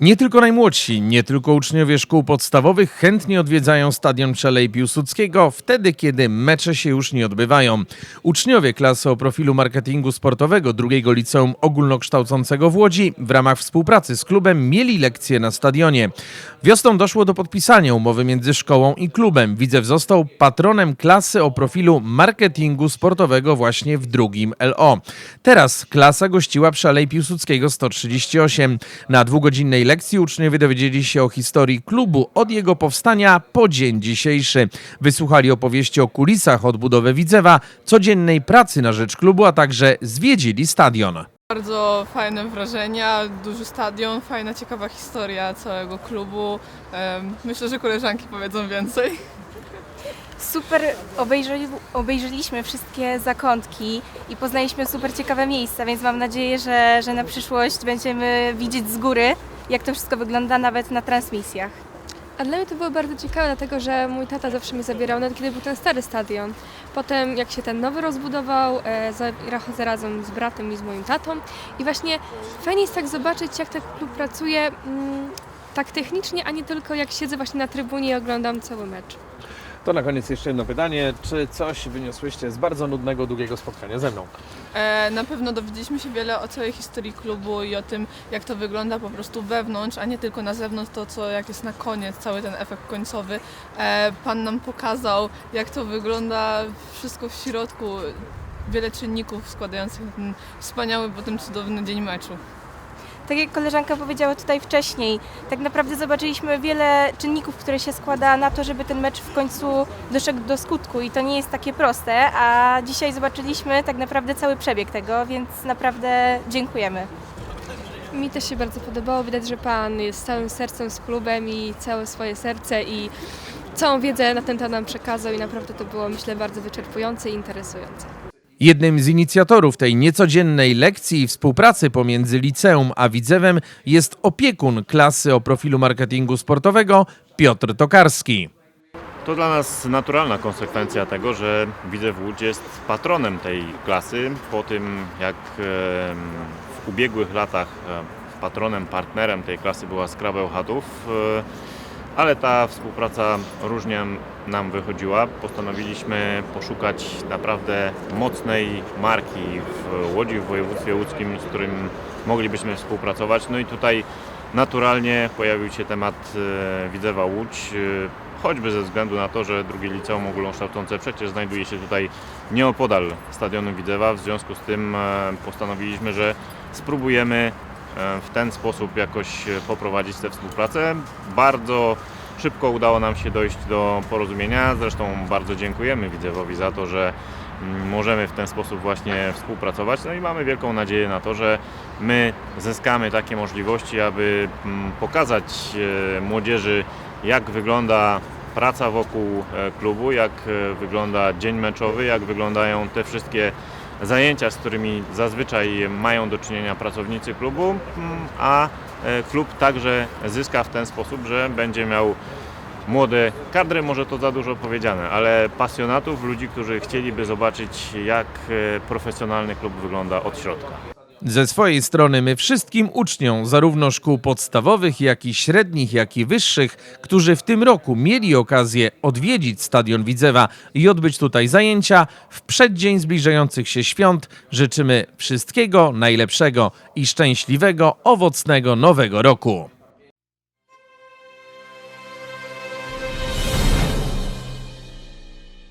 Nie tylko najmłodsi, nie tylko uczniowie szkół podstawowych chętnie odwiedzają stadion Przelej Piłsudskiego wtedy, kiedy mecze się już nie odbywają. Uczniowie klasy o profilu marketingu sportowego drugiego liceum ogólnokształcącego w Łodzi w ramach współpracy z klubem mieli lekcje na stadionie. Wiosną doszło do podpisania umowy między szkołą i klubem. Widzew został patronem klasy o profilu marketingu sportowego właśnie w drugim LO. Teraz klasa gościła przy Alei Piłsudskiego 138. Na dwugodzinnej lekcji uczniowie dowiedzieli się o historii klubu od jego powstania po dzień dzisiejszy. Wysłuchali opowieści o kulisach odbudowy Widzewa, codziennej pracy na rzecz klubu, a także zwiedzili stadion. Bardzo fajne wrażenia, duży stadion, fajna, ciekawa historia całego klubu. Myślę, że koleżanki powiedzą więcej. Super obejrzeli, obejrzeliśmy wszystkie zakątki i poznaliśmy super ciekawe miejsca, więc mam nadzieję, że, że na przyszłość będziemy widzieć z góry, jak to wszystko wygląda nawet na transmisjach. A dla mnie to było bardzo ciekawe, dlatego że mój tata zawsze mnie zabierał, nawet kiedy był ten stary stadion. Potem jak się ten nowy rozbudował, e, razem z bratem i z moim tatą. I właśnie fajnie jest tak zobaczyć, jak ten klub pracuje mm, tak technicznie, a nie tylko jak siedzę właśnie na trybunie i oglądam cały mecz. To na koniec jeszcze jedno pytanie. Czy coś wyniosłyście z bardzo nudnego, długiego spotkania ze mną? E, Na pewno dowiedzieliśmy się wiele o całej historii klubu i o tym, jak to wygląda po prostu wewnątrz, a nie tylko na zewnątrz, to co jak jest na koniec, cały ten efekt końcowy. E, Pan nam pokazał, jak to wygląda wszystko w środku, wiele czynników składających ten wspaniały, potem cudowny dzień meczu. Tak jak koleżanka powiedziała tutaj wcześniej, tak naprawdę zobaczyliśmy wiele czynników, które się składa na to, żeby ten mecz w końcu doszedł do skutku i to nie jest takie proste, a dzisiaj zobaczyliśmy tak naprawdę cały przebieg tego, więc naprawdę dziękujemy. Mi też się bardzo podobało, widać, że Pan jest całym sercem z klubem i całe swoje serce i całą wiedzę na ten temat nam przekazał i naprawdę to było, myślę, bardzo wyczerpujące i interesujące. Jednym z inicjatorów tej niecodziennej lekcji i współpracy pomiędzy liceum a Widzewem jest opiekun klasy o profilu marketingu sportowego Piotr Tokarski. To dla nas naturalna konsekwencja tego, że Widzew Łódź jest patronem tej klasy. Po tym jak w ubiegłych latach patronem, partnerem tej klasy była Skra Bełchatów, e, ale ta współpraca różnie nam wychodziła. Postanowiliśmy poszukać naprawdę mocnej marki w Łodzi, w województwie łódzkim, z którym moglibyśmy współpracować. No i tutaj naturalnie pojawił się temat e, Widzewa Łódź. e, Choćby ze względu na to, że drugie liceum ogólnokształcące przecież znajduje się tutaj nieopodal stadionu Widzewa. W związku z tym e, postanowiliśmy, że spróbujemy w ten sposób jakoś e, poprowadzić tę współpracę. Bardzo szybko udało nam się dojść do porozumienia. Zresztą bardzo dziękujemy Widzewowi za to, że mm, możemy w ten sposób właśnie współpracować. No i mamy wielką nadzieję na to, że my zyskamy takie możliwości, aby mm, pokazać e, młodzieży, jak wygląda praca wokół e, klubu, jak e, wygląda dzień meczowy, jak wyglądają te wszystkie zajęcia, z którymi zazwyczaj mają do czynienia pracownicy klubu, mm, a e, klub także zyska w ten sposób, że będzie miał młode kadry, może to za dużo powiedziane, ale pasjonatów, ludzi, którzy chcieliby zobaczyć, jak e, profesjonalny klub wygląda od środka. Ze swojej strony my wszystkim uczniom, zarówno szkół podstawowych, jak i średnich, jak i wyższych, którzy w tym roku mieli okazję odwiedzić Stadion Widzewa i odbyć tutaj zajęcia, w przeddzień zbliżających się świąt życzymy wszystkiego najlepszego i szczęśliwego, owocnego nowego roku.